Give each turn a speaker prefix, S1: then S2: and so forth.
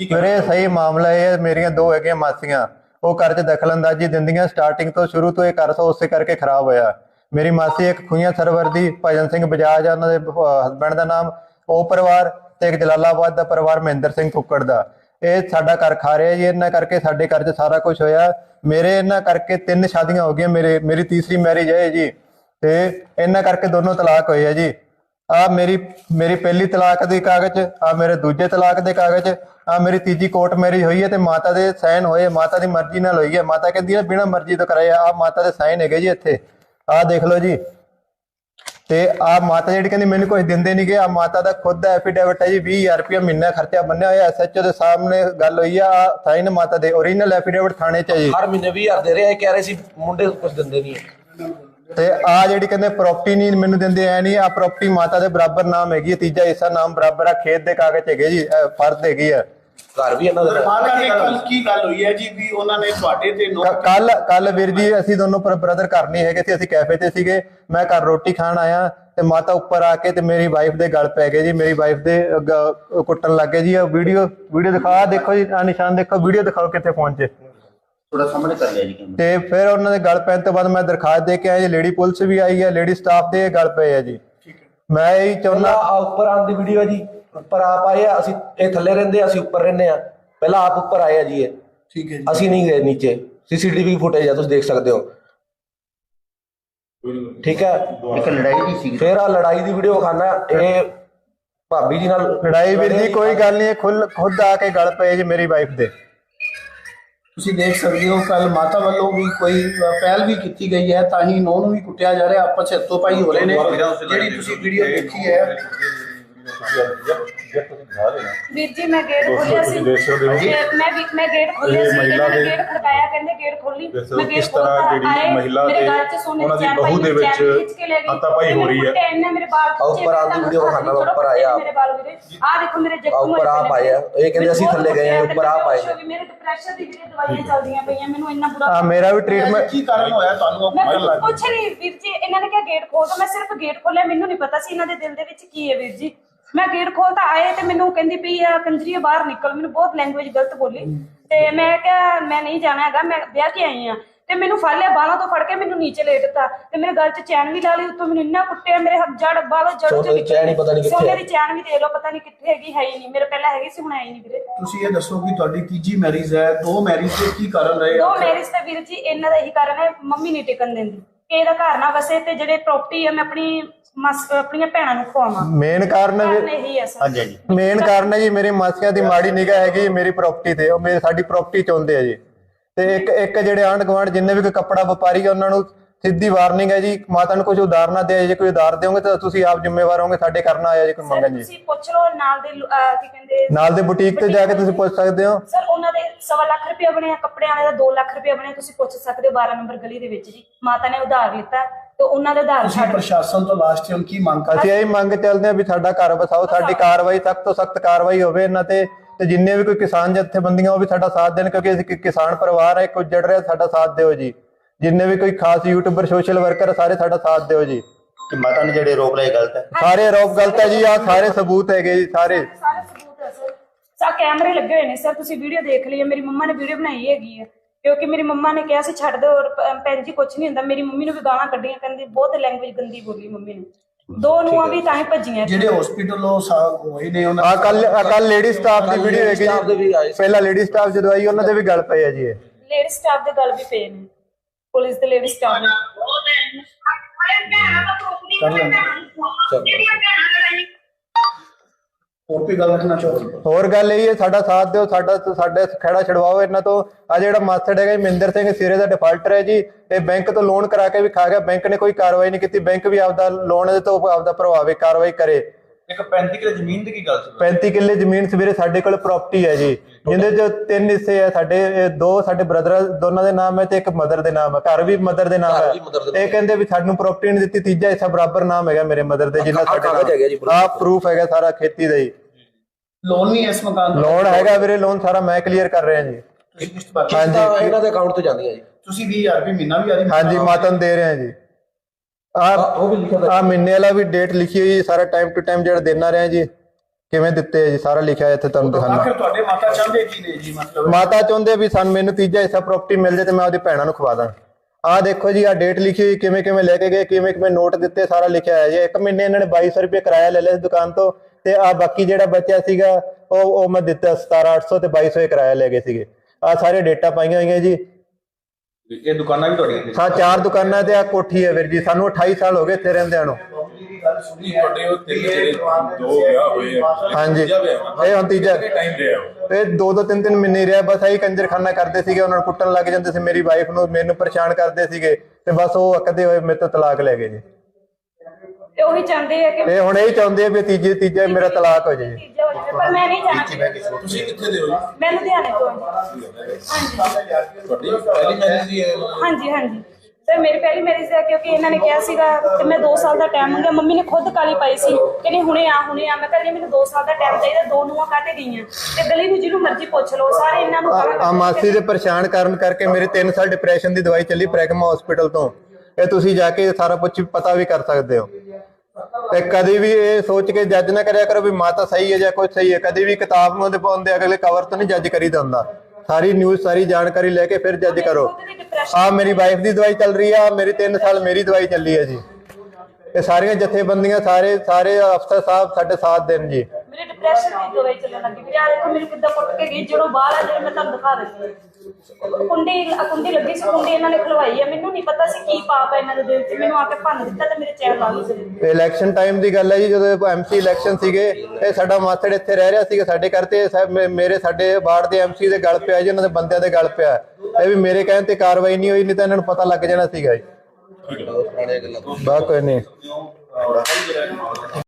S1: ਮੇਰੇ ਸਹੀ ਮਾਮਲਾ ਇਹ ਹੈ ਮੇਰੀਆਂ ਦੋ ਹੈਗੀਆਂ ਮਾਸੀਆਂ। ਉਹ ਘਰ 'ਚ ਦਖਲਅੰਦਾਜ਼ੀ ਦਿੰਦੀਆਂ ਸਟਾਰਟਿੰਗ ਤੋਂ ਸ਼ੁਰੂ ਤੋਂ ਇਹ ਘਰ ਸੋ ਉਸੇ ਕਰਕੇ ਖਰਾਬ ਹੋਇਆ। ਮੇਰੀ ਮਾਸੀ ਇੱਕ ਖੂਈਆਂ ਸਰਵਰ ਦੀ ਭਜਨ ਸਿੰਘ ਬਜਾਜ ਆ ਉਹਨਾਂ ਦੇ ਹਸਬੰਡ ਦਾ ਨਾਮ। ਉਹ ਪਰਿਵਾਰ ਤੇ ਇੱਕ ਜਲਾਲਾਬਾਦ ਦਾ ਪਰਿਵਾਰ ਮਹਿੰਦਰ ਸਿੰਘ ਕੁੱਕੜ ਦਾ। ਇਹ ਸਾਡਾ ਘਰ ਖਾ ਰਿਹਾ ਜੀ ਇਹਨਾਂ ਕਰਕੇ ਸਾਡੇ ਘਰ 'ਚ ਸਾਰਾ ਕੁਝ ਹੋਇਆ। ਮੇਰੇ ਇਹਨਾਂ ਕਰਕੇ ਤਿੰਨ ਸ਼ਾਦੀਆਂ ਹੋ ਗਈਆਂ ਮੇਰੇ ਮੇਰੀ ਤੀਸਰੀ ਮੈਰਿਜ ਹੈ ਜੀ। ਤੇ ਇਹਨਾਂ ਕਰਕੇ ਦੋਨੋਂ ਤਲਾਕ ਹੋਏ ਆ ਜੀ। ਆ ਮੇਰੀ ਮੇਰੀ ਪਹਿਲੀ ਤਲਾਕ ਦੇ ਕਾਗਜ਼, ਆ ਮੇਰੇ ਦੂਜੇ ਤਲਾਕ ਦੇ ਕਾਗਜ਼, ਆ ਮੇਰੀ ਤੀਜੀ ਕੋਰਟ ਮੈਰਿਜ ਹੋਈ ਹੈ ਤੇ ਮਾਤਾ ਦੇ ਸਾਈਨ ਹੋਏ, ਮਾਤਾ ਦੀ ਮਰਜ਼ੀ ਨਾਲ ਹੋਈ ਹੈ। ਮਾਤਾ ਕਹਿੰਦੀ ਹੈ, ਬਿਨਾਂ ਮਰਜ਼ੀ ਤੋਂ ਕਰਾਇਆ ਆ ਮਾਤਾ ਦੇ ਸਾਈਨ ਹੈਗੇ ਜੀ ਇੱਥੇ। ਆ ਦੇਖ ਲਓ ਜੀ। ਤੇ ਆ ਮਾਤਾ ਜਿਹੜੀ ਕਹਿੰਦੀ ਮੈਨੂੰ ਕੁਝ ਦਿੰਦੇ ਨਹੀਂ ਗਏ ਆ ਮਾਤਾ ਦਾ ਖੁਦ ਦਾ ਐਫੀਡੇਵਿਟ ਹੈ ਜੀ 20000 ਰੁਪਏ ਮਹੀਨਾ ਖਰਚਾ ਬੰਨਿਆ ਹੋਇਆ ਐਸਐਚਓ ਦੇ ਸਾਹਮਣੇ ਗੱਲ ਹੋਈ ਆ ਸਾਈਨ ਮਾਤਾ ਦੇ ਓਰੀਜਨਲ ਐਫੀਡੇਵਿਟ ਥਾਣੇ 'ਚ ਹੈ ਜੀ।
S2: ਹਰ ਮਹੀਨੇ 20000 ਦੇ ਰਿਹਾ, ਇਹ ਕਹਿ ਰਹੇ ਸੀ, ਮੁੰਡੇ ਕੁਝ ਦਿੰਦੇ ਨਹੀਂ ਹੈ।
S1: ਤੇ ਆ ਜਿਹੜੀ ਕਹਿੰਦੇ ਪ੍ਰਾਪਰਟੀ ਨਹੀਂ ਮੈਨੂੰ ਦਿੰਦੇ ਐ ਨਹੀਂ ਆ ਪ੍ਰਾਪਰਟੀ ਮਾਤਾ ਦੇ ਬਰਾਬਰ ਨਾਮ ਹੈਗੀ ਹੈ, ਤੀਜਾ ਹਿੱਸਾ ਨਾਮ ਬਰਾਬਰ ਆ ਖੇਤ ਦੇ ਕਾਗਜ਼ ਹੈਗੇ ਜੀ ਇਹ ਫਰਦ ਹੈਗੀ ਆ।
S2: ਘਰ ਵੀ ਇਹਨਾਂ ਦਾ
S3: ਮਾਤਾ ਨੇ ਕੱਲ ਕੀ ਗੱਲ ਹੋਈ ਹੈ ਜੀ ਵੀ ਉਹਨਾਂ ਨੇ ਤੁਹਾਡੇ ਤੇ ਨੋ
S1: ਕੱਲ ਕੱਲ ਵੀਰ ਜੀ ਅਸੀਂ ਦੋਨੋਂ ਬ੍ਰਦਰ ਘਰ ਨਹੀਂ ਹੈਗੇ ਸੀ ਅਸੀਂ ਕੈਫੇ ਤੇ ਸੀਗੇ। ਮੈਂ ਘਰ ਰੋਟੀ ਖਾਣ ਆਇਆ ਤੇ ਮਾਤਾ ਉੱਪਰ ਆ ਕੇ ਤੇ ਮੇਰੀ ਵਾਈਫ ਦੇ ਗਲ ਪੈ ਗਏ ਜੀ ਮੇਰੀ ਵਾਈਫ ਦੇ ਕੁੱਟਣ ਲੱਗ ਗਏ ਜੀ। ਆ ਵੀਡੀਓ ਵੀਡੀਓ ਦਿਖਾ ਦੇਖੋ ਜੀ ਆ ਨਿਸ਼ਾਨ ਦੇਖੋ ਵੀਡੀਓ ਦਿਖਾਓ ਕਿੱਥੇ ਪਹੁੰਚੇ।
S4: ਥੋੜਾ ਸਾਹਮਣੇ ਕਰ ਲਿਆ ਜੀ ਕੈਮਰਾ
S1: ਤੇ ਫਿਰ ਉਹਨਾਂ ਦੇ ਗਲ ਪੈਣ ਤੋਂ ਬਾਅਦ ਮੈਂ ਦਰਖਾਸਤ ਦੇ ਕੇ ਆਇਆ ਜੀ ਲੇਡੀ ਪੁਲਿਸ ਵੀ ਆਈ ਹੈ ਲੇਡੀ ਸਟਾਫ ਦੇ ਗਲ ਪਏ ਆ ਜੀ। ਮੈਂ ਇਹ
S2: ਪਹਿਲਾਂ
S1: ਚਾਹੁੰਦਾ
S2: ਆ ਉੱਪਰ ਆਉਣ ਦੀ ਵੀਡੀਓ ਹੈ ਜੀ ਉੱਪਰ ਆਪ ਆਏ ਆ ਅਸੀਂ ਇਹ ਥੱਲੇ ਰਹਿੰਦੇ ਆ, ਅਸੀਂ ਉੱਪਰ ਰਹਿੰਦੇ ਆ। ਪਹਿਲਾਂ ਆਪ ਉੱਪਰ ਆਏ ਆ ਜੀ ਇਹ।
S3: ਠੀਕ ਹੈ ਜੀ।
S2: ਅਸੀਂ ਨਹੀਂ ਗਏ ਨੀਚੇ। ਸੀਸੀਟੀਵੀ ਫੁਟੇਜ ਆ ਤੁਸੀਂ ਦੇਖ ਸਕਦੇ ਹੋ। ਠੀਕ ਹੈ।
S4: ਇੱਕ ਲੜਾਈ ਦੀ ਸੀ
S2: ਫਿਰ ਆ ਲੜਾਈ ਦੀ ਵੀਡੀਓ ਖਾਣਾ ਇਹ ਭਾਬੀ ਜੀ ਨਾਲ
S1: ਲੜਾਈ ਵੀਰ ਜੀ ਕੋਈ ਗੱਲ ਨਹੀਂ ਖੁੱਲ ਖੁਦ ਆ ਕੇ ਗਲ ਪਏ ਜੀ ਮੇਰੀ ਵਾਈਫ ਦੇ।
S3: ਤੁਸੀਂ ਦੇਖ ਸਕਦੇ ਹੋ ਕੱਲ ਮਾਤਾ ਵੱਲੋਂ ਵੀ ਕੋਈ ਪਹਿਲ ਵੀ ਕੀਤੀ ਗਈ ਹੈ ਤਾਂ ਹੀ ਨੌ ਨੂੰ ਵੀ ਕੁੱਟਿਆ ਜਾ ਰਿਹਾ ਆਪਸ ਹੱਥੋਂ ਪਾਈ ਹੋ ਰਹੇ ਨੇ। ਜਿਹੜੀ ਤੁਸੀਂ ਵੀਡੀਓ ਦੇਖੀ ਹੈ।
S5: ਵੀਰ ਜੀ ਮੈਂ ਗੇਟ ਖੋਲਿਆ ਸੀ। ਮੈਂ ਵੀ ਮੈਂ ਗੇਟ ਖੋਲਿਆ ਸੀ ਨੇ ਗੇਟ ਖੜਕਾਇਆ ਕਹਿੰਦੇ ਗੇਟ ਖੋਲੀ ਮੈਂ ਗੇਟ
S6: ਕਿਸ ਤਰ੍ਹਾਂ ਜਿਹੜੀ ਮਹਿਲਾ ਦੇ ਉਹਨਾਂ ਦੀ ਬਹੂ ਦੇ ਵਿੱਚ। ਹਾਥਾਪਾਈ ਹੋ। ਰਹੀ ਹੈ।
S2: ਉੱਪਰ
S5: ਖਿੱਚੇ,
S2: ਵੀਡੀਓ
S5: ਚਲੋ
S2: ਉੱਪਰ ਆਏ ਆ।
S5: ਮੇਰੇ ਬਾਲ ਵੀਰੇ। ਆਹ ਦੇਖੋ ਮੇਰੇ ਜ਼ਖਮ
S2: ਉੱਪਰ ਆ। ਇਹ ਕਹਿੰਦੇ ਅਸੀਂ ਥੱਲੇ ਗਏ ਆ, ਉੱਪਰ ਆਪ ਆਏ ਨੇ।
S5: ਮੇਰੇ ਤੇ ਪ੍ਰੈਸ਼ਰ ਦੀ ਵੀਰੇ ਦਵਾਈਆਂ ਚੱਲਦੀਆਂ ਪਈਆਂ ਮੈਨੂੰ ਇੰਨਾ ਬੁਰਾ
S1: ਆ ਮੇਰਾ ਵੀ ਟ੍ਰੀਟਮੈਂਟ
S3: ਕੀ ਕਾਰਨ ਹੋਇਆ? ਤੁਹਾਨੂੰ ਉਹ
S5: ਮੈਂ
S3: ਮਾਰਨ ਲੱਗ
S5: ਕੁਛ ਨਹੀਂ ਵੀਰ ਜੀ ਇਹਨਾਂ ਨੇ ਕਿਹਾ ਗੇਟ ਖੋਲ ਦੋ ਮੈਂ ਸਿਰਫ ਗੇਟ ਖੋਲਿਆ ਮੈਨੂੰ ਨਹੀਂ ਪਤਾ ਸੀ ਇਹਨਾਂ ਦੇ ਦਿਲ ਦੇ ਵਿੱਚ ਕੀ ਹੈ ਵੀਰ ਜੀ ਮੈਂ ਗੇਟ ਖੋਲਤਾ ਆਏ ਤੇ ਮੈਨੂੰ ਕਹਿੰਦੀ ਪਈ ਆ ਕੰਜਰੀਏ ਬਾਹਰ ਨਿਕਲ ਮੈਨੂੰ ਬਹੁਤ ਲੈਂਗੁਏਜ ਗਲਤ ਬੋਲੀ। ਤੇ ਮੈਂ ਕਿਹਾ ਮੈਂ ਨਹੀਂ ਜਾਣਾ ਹੈਗਾ ਮੈਂ ਵਿਆਹ ਕੇ ਆਈ ਆ। ਤੇ ਮੈਨੂੰ ਫੜ ਲਿਆ ਬਾਲਾਂ ਤੋਂ ਫੜ ਕੇ ਮੈਨੂੰ ਨੀਚੇ ਲੇਟਤਾ ਤੇ ਮੇਰੇ ਗਲ 'ਚ ਚੈਨ ਵੀ ਲਾ ਲਈ ਉੱਤੋਂ ਮੈਨੂੰ ਇੰਨਾ ਕੁੱਟਿਆ ਮੇਰੇ ਹੱਥ ਜੜ ਬਾਲ ਜੜ
S2: ਸੋਨੇ ਦੀ ਚੈਨ ਹੀ ਪਤਾ ਨਹੀਂ ਕਿੱਥੇ
S5: ਸੋਨੇ
S2: ਹੈ।
S5: ਦੀ ਚੈਨ ਵੀ ਦੇ ਲਓ ਪਤਾ ਨਹੀਂ ਕਿੱਥੇ ਹੈਗੀ ਹੈ ਹੀ ਨਹੀਂ। ਮੇਰੇ ਪਹਿਲਾਂ ਹੈਗੀ ਸੀ ਹੁਣ ਆਈ ਨਹੀਂ ਵੀਰੇ।
S3: ਤੁਸੀਂ ਇਹ ਦੱਸੋ ਕਿ ਤੁਹਾਡੀ ਤੀਜੀ ਮੈਰਿਜ ਹੈ ਦੋ ਮੈਰਿਜ ਦੇ ਕੀ ਕਾਰਨ ਰਹੇ?
S5: ਦੋ? ਮੈਰਿਜ ਤੇ ਵੀਰ ਜੀ ਇਹਨਾਂ ਦਾ ਇਹੀ ਕਾਰਨ ਹੈ ਮੰਮੀ ਨਹੀਂ ਟਿਕਣ ਦਿੰਦੀ। ਕਿ ਇਹਦਾ ਘਰ ਨਾ ਵਸੇ ਤੇ ਜਿਹੜੇ ਪ੍ਰਾਪਰਟੀ ਹੈ ਮੈਂ ਆਪਣੀ ਮਸ ਆਪਣੀਆਂ ਭੈਣਾਂ ਨੂੰ ਖਵਾਵਾਂ।
S1: ਮੇਨ ਕਾਰਨ ਹੈ
S5: ਕਾਰਨ ਇਹੀ ਹੈ ਸਰ।
S4: ਹਾਂਜੀ ਹਾਂਜੀ।
S1: ਮੇਨ ਕਾਰਨ ਹੈ ਜੀ ਮੇਰੀ ਮਾਸੀਆਂ ਦੀ ਮਾੜੀ ਨਿਗਾਹ ਹੈਗੀ ਮੇਰੀ ਪ੍ਰਾਪਰਟੀ ਤੇ। ਉਹ ਮੇਰੀ ਸਾਡੀ ਪ੍ਰਾਪਰਟੀ ਚਾਹੁੰਦੇ ਆ ਜੀ। ਤੇ ਇੱਕ ਇੱਕ ਜਿਹੜੇ ਆਂਢ ਗੁਆਂਢ ਜਿੰਨੇ ਵੀ ਕੋਈ ਕੱਪੜਾ ਵਪਾਰੀ ਆ ਉਹਨਾਂ ਨੂੰ ਸਿੱਧੀ ਵਾਰਨਿੰਗ ਹੈ ਜੀ ਮਾਤਾ ਨੂੰ ਕੁਝ ਉਧਾਰ ਨਾ ਦਿਆ ਜੇ ਕੋਈ ਉਧਾਰ ਦਿਓਗੇ ਤਾਂ ਤੁਸੀਂ ਆਪ ਜ਼ਿੰਮੇਵਾਰ ਹੋਗੇ ਸਾਡੇ ਕਰਨਾ ਆਇਆ ਜੀ ਕੋਈ
S5: ਸਰ
S1: ਮੰਗਣ ਜੀ।
S5: ਤੁਸੀਂ ਪੁੱਛ ਲਓ ਨਾਲ ਦੇ ਲੋ- ਅਹ ਕੀ ਕਹਿੰਦੇ
S1: ਨਾਲ ਦੇ ਬੁਟੀਕ ਤੇ ਜਾ ਕੇ ਤੁਸੀਂ ਪੁੱਛ ਸਕਦੇ ਹੋ।
S5: ਸਰ ਉਹਨਾਂ ਦੇ ਸਵਾ ਲੱਖ ਰੁਪਏ ਬਣਿਆ ਕੱਪੜਿਆਂ ਵਾਲੇ ਦਾ 2 ਲੱਖ ਰੁਪਏ ਬਣਿਆ ਤੁਸੀਂ ਪੁੱਛ ਸਕਦੇ ਹੋ 12 ਨੰਬਰ ਗਲੀ ਦੇ ਵਿੱਚ ਜੀ। ਮਾਤਾ ਨੇ ਉਧਾਰ ਲਿੱਤਾ। ਤੇ ਉਹਨਾਂ ਦੇ ਉਧਾਰ
S3: ਤੁਸੀਂ
S5: ਛੱਡ
S3: ਪ੍ਰਸ਼ਾਸਨ ਤੋਂ ਲਾਸਟ ਟਾਈਮ ਕੀ ਮੰਗ ਕਰ
S1: ਅਸੀਂ ਇਹੀ ਮੰਗ ਚੱਲਦੇ ਆ ਵੀ ਸਾਡਾ ਘਰ ਵਸਾਓ ਸਾਡੀ ਕਾਰਵਾਈ ਸਖਤ ਤੋਂ ਸਖਤ ਕਾਰਵਾਈ ਹੋਵੇ ਇਹਨਾਂ ਤੇ ਤੇ ਜਿੰਨੇ ਵੀ ਕੋਈ ਕਿਸਾਨ ਜਥੇਬੰਦੀਆਂ ਉਹ ਵੀ ਸਾਡਾ ਸਾਥ ਦੇਣ ਕਿਉਂਕਿ ਅਸੀਂ ਕਿ- ਕਿਸਾਨ ਪਰਿਵਾਰ ਹੈ ਕੁਝ ਜੜ ਰਿਹਾ ਸਾਡਾ ਸਾਥ ਦਿਓ ਜੀ। ਜਿੰਨੇ ਵੀ ਕੋਈ ਖਾਸ ਯੂਟਿਊਬਰ ਸੋਸ਼ਲ ਵਰਕਰ ਸਾਰੇ ਸਾਡਾ ਸਾਥ ਦਿਓ ਜੀ।
S4: ਕਿ ਮਾਤਾ ਨੇ ਜਿਹੜੇ ਰੋਕ ਲਏ ਗਲਤ ਹੈ?
S1: ਸਾਰੇ ਆਰੋਪ ਗਲਤ ਹੈ ਜੀ ਆ ਸਾਰੇ ਸਬੂਤ ਹੈਗੇ ਜੀ ਸਾਰੇ।
S5: ਸਾਰੇ ਸਬੂਤ ਹੈ ਸਰ। ਸਾ ਕੈਮਰੇ ਲੱਗੇ ਹੋਏ ਨੇ ਸਰ ਤੁਸੀਂ ਵੀਡੀਓ ਦੇਖ ਲਈ ਹੈ ਮੇਰੀ ਮੰਮਾ ਨੇ ਵੀਡੀਓ ਬਣਾਈ ਹੈਗੀ ਹੈ। ਕਿਉਂਕਿ ਮੇਰੀ ਮੰਮਾ ਨੇ ਕਿਹਾ ਸੀ ਛੱਡ ਦਿਓ ਔਰ ਭੈਣ ਜੀ ਕੁਝ ਨਹੀਂ ਹੁੰਦਾ। ਮੇਰੀ ਮੰਮੀ ਨੂੰ ਵੀ ਗਾਲਾਂ ਕੱਢੀਆਂ ਕਹਿੰਦੀ ਬਹੁਤ ਲੈਂਗੁਏਜ ਗੰਦੀ ਬੋਲੀ ਮੰਮੀ ਨੇ। ਦੋ ਨੂੰਹਾਂ ਵੀ ਤਾਂ ਹੀ ਭੱਜੀਆਂ
S3: ਜਿਹੜੇ ਹਸਪੀਟਲੋਂ ਹੋਏ ਨੇ ਉਹਨਾਂ
S1: ਆ ਕੱਲ ਆ ਕੱਲ ਲੇਡੀ ਸਟਾਫ ਦੀ ਵੀਡੀਓ ਹੈਗੀ
S2: staff ਦੇ ਵੀ
S1: ਜੀ
S2: ਆਏ ਸੀ।
S1: ਪਹਿਲਾਂ ਲੇਡੀ ਸਟਾਫ ਜਦੋਂ ਆਈ ਉਹਨਾਂ ਦੇ ਵੀ ਗੱਲ ਪਏ ਆ ਜੀ ਇਹ।
S5: ਲੇਡੀ ਸਟਾਫ ਦੇ ਗੱਲ ਵੀ ਪਏ ਨੇ। ਪੁਲਿਸ ਦੇ ਲੇਡੀ ਸਟਾਫ ਨੇ
S3: ਹੋਰ ਕੋਈ ਗੱਲ ਰੱਖਣਾ ਚਾਹੋਗੇ?
S1: ਹੋਰ ਗੱਲ ਇਹ ਹੈ ਸਾਡਾ ਸਾਥ ਦਿਓ ਸਾਡਾ ਸਾਡੇ ਖੜਾ ਛਡਵਾਓ ਇਹਨਾਂ ਤੋਂ। ਆ ਜਿਹੜਾ ਮਾਸਟਰ ਹੈਗਾ ਜੀ, ਮਹਿੰਦਰ ਸਿੰਘ ਸਿਰੇ ਦਾ ਡਿਫਾਲਟਰ ਹੈ ਜੀ। ਇਹ ਬੈਂਕ ਤੋਂ ਲੋਨ ਕਰਾ ਕੇ ਵੀ ਖਾ ਗਿਆ ਬੈਂਕ ਨੇ ਕੋਈ ਕਾਰਵਾਈ ਨਹੀਂ ਕੀਤੀ। ਬੈਂਕ ਵੀ ਆਪਦਾ ਲੋਨ ਦੇ ਤੋਂ ਆਪਦਾ ਪ੍ਰਭਾਵੇ ਕਾਰਵਾਈ ਕਰੇ।
S6: ਇੱਕ 35 ਕਿਲੇ ਜ਼ਮੀਨ ਦੀ ਕੀ ਗੱਲ ਸੀ?
S1: 35 ਕਿੱਲੇ ਜ਼ਮੀਨ ਸਵੇਰੇ ਸਾਡੇ ਕੋਲ ਪ੍ਰਾਪਰਟੀ ਹੈ ਜੀ ਜਿਹਦੇ ਚ ਤਿੰਨ ਹਿੱਸੇ ਹੈ ਸਾਡੇ ਦੋ ਸਾਡੇ ਬ੍ਰਦਰ ਦੋਨਾਂ ਦੇ ਨਾਮ ਹੈ ਤੇ ਇੱਕ ਮਦਰ ਦੇ ਨਾਮ ਹੈ। ਘਰ ਵੀ ਮਦਰ ਦੇ ਨਾਮ ਹੈ। ਇਹ ਕਹਿੰਦੇ ਵੀ ਸਾਨੂੰ ਪ੍ਰਾਪਰਟੀ ਨਹੀਂ ਦਿੱਤੀ ਤੀਜਾ ਹਿੱਸਾ ਬਰਾਬਰ ਨਾਮ ਹੈਗਾ ਮੇਰੇ ਮਦਰ ਦੇ ਜਿੰਨਾ
S2: ਹੈਗਾ ਜੀ,
S1: ਆ ਪ੍ਰੂਫ ਹੈਗਾ। ਸਾਰਾ ਖੇਤੀ ਦਾ ਜੀ
S3: ਲੋਨ ਵੀ ਇਸ ਮਕਾਨ ਦਾ?
S1: ਲੋਨ ਹੈਗਾ ਵੀਰੇ ਲੋਨ ਸਾਰਾ ਮੈਂ ਕਲੀਅਰ ਕਰ ਰਿਹਾ ਜੀ।
S3: ਤੁਸੀਂ ਕਿਸ਼ਤ ਭਰ
S1: ਹਾਂਜੀ।
S2: ਇਹਨਾਂ ਦੇ ਅਕਾਊਂਟ ਤੋਂ ਜਾਂਦੀਆਂ ਜੀ।
S3: ਤੁਸੀਂ 20000 ਰੁਪਏ ਮਹੀਨਾ ਵੀ ਆ ਰਹੀ
S1: ਹਾਂਜੀ ਮਾਤਨ ਦੇ ਰਹੇ ਹਾਂ ਜੀ। ਆ
S2: ਉਹ ਵੀ ਲਿਖਿਆ
S1: ਆ ਮਹੀਨੇ ਵਾਲਾ ਵੀ ਡੇਟ ਲਿਖੀ ਹੋਈ ਹੈ, ਸਾਰਾ ਟਾਈਮ ਟੂ ਟਾਈਮ ਜਿਹੜਾ ਦੇਣਾ ਰਿਹਾ ਜੀ। ਕਿਵੇਂ ਦਿੱਤੇ ਜੀ ਸਾਰਾ ਲਿਖਿਆ ਹੈ ਇੱਥੇ ਤੁਹਾਨੂੰ ਦਿਖਾਣਾ
S3: ਆਖਿਰ ਤੁਹਾਡੇ ਮਾਤਾ ਚਾਹੁੰਦੇ ਕੀ ਨੇ ਜੀ ਮਤਲਬ?
S1: ਮਾਤਾ ਚਾਹੁੰਦੇ ਵੀ ਸਾਨੂੰ ਮੈਨੂੰ ਤੀਜਾ ਹਿੱਸਾ ਪ੍ਰਾਪਰਟੀ ਮਿਲ ਜੇ ਤੇ ਮੈਂ ਉਹਦੀ ਭੈਣਾਂ ਨੂੰ ਖਵਾ ਦਾਂ। ਆਹ ਦੇਖੋ ਜੀ ਆ ਡੇਟ ਲਿਖੀ ਹੋਈ ਕਿਵੇਂ ਕਿਵੇਂ ਲੈ ਕੇ ਗਏ ਕਿਵੇਂ ਕਿਵੇਂ ਨੋਟ ਦਿੱਤੇ ਸਾਰਾ ਲਿਖਿਆ ਹੈ ਜੀ। ਇੱਕ ਮਹੀਨੇ ਇਹਨਾਂ ਨੇ 2200 ਰੁਪਏ ਕਿਰਾਇਆ ਲੈ ਲਿਆ ਸੀ ਦੁਕਾਨ ਤੋਂ ਤੇ ਆ ਬਾਕੀ ਜਿਹੜਾ ਬਚਿਆ ਸੀਗਾ ਉਹ ਉਹ ਮੈਂ ਦਿੱਤਾ 17800 ਤੇ 2200 ਕਿਰਾਇਆ ਲੈ ਗਏ ਸੀਗੇ। ਆ ਸਾਰੇ ਡੇਟਾ ਪਾਈਆਂ ਹੋਈਆਂ ਜੀ।
S6: ਇਹ ਦੁਕਾਨਾਂ ਵੀ ਤੁਹਾਡੀਆਂ ਨੇ
S1: ਸਾ ਚਾਰ ਦੁਕਾਨਾਂ ਤੇ ਆ ਕੋਠੀ ਹੈ ਵੀਰ ਜੀ। ਸਾਨੂੰ 28 ਸਾਲ ਹੋ ਗਏ ਇੱਥੇ ਰਹਿੰਦਿਆਂ ਨੂੰ।
S7: ਤੁਹਾਡੇ ਉਹ ਤਿੰਨ ਜਿਹੜੇ ਦੋ ਵਿਆਹ ਹੋਏ ਆ
S1: ਹਾਂਜੀ। ਇਹ ਹੁਣ ਤੀਜਾ
S7: ਟਾਈਮ ਰਿਹਾ?
S1: ਇਹ ਦੋ ਦੋ ਤਿੰਨ ਤਿੰਨ ਮਹੀਨੇ ਰਿਹਾ ਬਸ ਆਹੀ ਕੰਜਰਖਾਨਾ ਕਰਦੇ ਸੀਗੇ ਉਹਨਾਂ ਨੂੰ ਕੁੱਟਣ ਲੱਗ ਜਾਂਦੇ ਸੀ ਮੇਰੀ ਵਾਈਫ ਨੂੰ ਮੈਨੂੰ ਪਰੇਸ਼ਾਨ ਕਰਦੇ ਸੀਗੇ ਤੇ ਬਸ ਉਹ ਅੱਕਦੇ ਹੋਏ ਮੇਰੇ ਤੋਂ ਤਲਾਕ ਲੈ ਗਏ ਜੀ
S5: ਤੇ ਉਹੀ ਚਾਹੁੰਦੇ ਆ ਕਿ
S1: ਇਹ ਹੁਣ ਇਹ ਚਾਹੁੰਦੇ ਆ ਵੀ ਤੀਜੇ ਤੀਜੇ ਮੇਰਾ ਤਲਾਕ ਹੋ ਜਾਏ ਜੀ
S5: ਤੀਜਾ ਹੋ ਜਾਵੇ, ਪਰ ਮੈਂ ਨਹੀਂ ਜਾਣਾ ਚਾਹੁੰਦੀ।
S7: ਤੁਸੀਂ ਕਿੱਥੇ ਦੇ ਹੋ ਜੀ?
S5: ਮੈਂ ਲੁਧਿਆਣੇ ਤੋਂ ਹਾਂ ਜੀ।
S7: ਤੁਹਾਡੀ ਪਹਿਲੀ ਮੈਰਿਜ ਦੀ ਹੈ
S5: ਹਾਂਜੀ ਹਾਂਜੀ ਤੇ ਮੇਰੀ ਪਹਿਲੀ ਮੈਰਿਜ ਹੈ ਕਿਉਂਕਿ ਇਹਨਾਂ ਨੇ ਕਿਹਾ ਸੀਗਾ ਕਿ ਮੈਂ 2 ਸਾਲ ਦਾ ਟਾਈਮ ਮੰਗਿਆ ਮੰਮੀ ਨੇ ਖੁਦ ਕਾਲੀ ਪਾਈ ਸੀ ਕਿ ਨਹੀਂ ਹੁਣੇ ਆ ਹੁਣੇ ਆ। ਮੈਂ ਕਿਹਾ ਜੀ ਮੈਨੂੰ 2 ਸਾਲ ਦਾ ਟਾਈਮ ਚਾਹੀਦਾ ਦੋ ਨੂੰਹਾਂ ਕੱਟ ਗਈਆਂ। ਤੇ ਗਲੀ ਨੂੰ ਜਿਹਨੂੰ ਮਰਜ਼ੀ ਪੁੱਛ ਲਓ ਸਾਰੇ ਇਹਨਾਂ ਨੂੰ
S1: ਆ ਮਾਸੀ ਦੇ ਪਰੇਸ਼ਾਨ ਕਰਨ ਕਰਕੇ ਮੇਰੇ 3 ਸਾਲ ਡਿਪਰੈਸ਼ਨ ਦੀ ਦਵਾਈ ਚੱਲੀ ਪ੍ਰੈਗਮਾ ਹਸਪੀਟਲ ਤੋਂ। ਇਹ ਤੁਸੀਂ ਜਾ ਕੇ ਸਾਰਾ ਕੁਝ ਪਤਾ ਵੀ ਕਰ ਸਕਦੇ ਹੋ। ਤੇ ਕਦੀ ਵੀ ਇਹ ਸੋਚ ਕੇ ਜੱਜ ਨਾ ਕਰਿਆ ਕਰੋ ਵੀ ਮਾਤਾ ਸਹੀ ਹੈ ਜਾਂ ਕੁਝ ਸਹੀ ਹੈ। ਕਦੀ ਵੀ ਕਿਤਾਬ ਨੂੰ ਉਹਦੇ ਪਾਉਂਦੇ ਅਗਲੇ ਕਵਰ ਤੋਂ ਨਹੀਂ ਜੱਜ ਕਰੀਦਾ ਹੁੰਦਾ। ਸਾਰੀ ਨਿਊਜ਼ ਸਾਰੀ ਜਾਣਕਾਰੀ ਲੈ ਕੇ ਫਿਰ ਜੱਜ ਕਰੋ। ਆ ਮੇਰੀ ਵਾਈਫ ਦੀ ਦਵਾਈ ਚੱਲ ਰਹੀ ਆ ਮੇਰੀ 3 ਸਾਲ ਮੇਰੀ ਦਵਾਈ ਚੱਲੀ ਹੈ ਜੀ। ਇਹ ਸਾਰੀਆਂ ਜਥੇਬੰਦੀਆਂ ਸਾਰੇ ਸਾਰੇ ਅਫਸਰ ਸਾਹਿਬ ਸਾਡੇ ਸਾਥ ਦੇਣ ਜੀ।
S5: ਮੇਰੇ ਡਿਪਰੈਸ਼ਨ ਦੀ ਦਵਾਈ ਚੱਲਣ ਲੱਗੀ ਵੀਰੇ ਆ ਦੇਖੋ ਮੈਨੂੰ ਕਿੱਦਾਂ ਕੁੱਟ ਕੇ ਗਈ ਜਦੋਂ ਬਾਹਰ ਆ ਜਿਹੜੇ ਮੈਂ ਤੁਹਾਨੂੰ ਦਿਖਾ ਦਿੰਦੀ ਹਾਂ। ਕੁੰਡੀ ਆ ਕੁੰਡੀ ਲੱਗੀ ਸੀ ਕੁੰਡੀ ਇਹਨਾਂ ਨੇ ਖਲਵਾਈ ਆ ਮੈਨੂੰ ਨਹੀਂ ਪਤਾ ਸੀ ਕੀ ਪਾਪ ਹੈ ਇਹਨਾਂ ਦੇ ਦਿਲ 'ਚ। ਮੈਨੂੰ ਆ ਕੇ ਭੰਨ ਦਿੱਤਾ ਤੇ ਮੇਰੇ ਚੈਨ ਲਾ ਲਈ ਸੀ।
S1: ਤੇ ਇਲੈਕਸ਼ਨ ਟਾਈਮ ਦੀ ਗੱਲ ਹੈ ਜੀ ਜਦੋਂ ਐਮਸੀ ਇਲੈਕਸ਼ਨ ਸੀਗੇ ਇਹ ਸਾਡਾ ਮਾਸੜ ਇੱਥੇ ਰਹਿ ਰਿਹਾ ਸੀਗਾ ਸਾਡੇ ਘਰ ਤੇ ਸਾਹਿਬ ਮੇ- ਮੇਰੇ ਸਾਡੇ ਵਾਰਡ ਦੇ ਐਮਸੀ ਦੇ ਗਲ ਪਿਆ ਜੀ ਉਹਨਾਂ ਦੇ ਬੰਦਿਆਂ ਦੇ ਗਲ ਪਿਆ। ਇਹ ਵੀ ਮੇਰੇ ਕਹਿਣ ਤੇ ਕਾਰਵਾਈ ਨਹੀਂ ਹੋਈ ਨਹੀਂ ਤਾਂ ਇਹਨਾਂ ਨੂੰ ਪਤਾ ਲੱਗ ਜਾਣਾ ਸੀਗਾ ਜੀ। ਬਾ ਕੋਈ ਨਹੀਂ।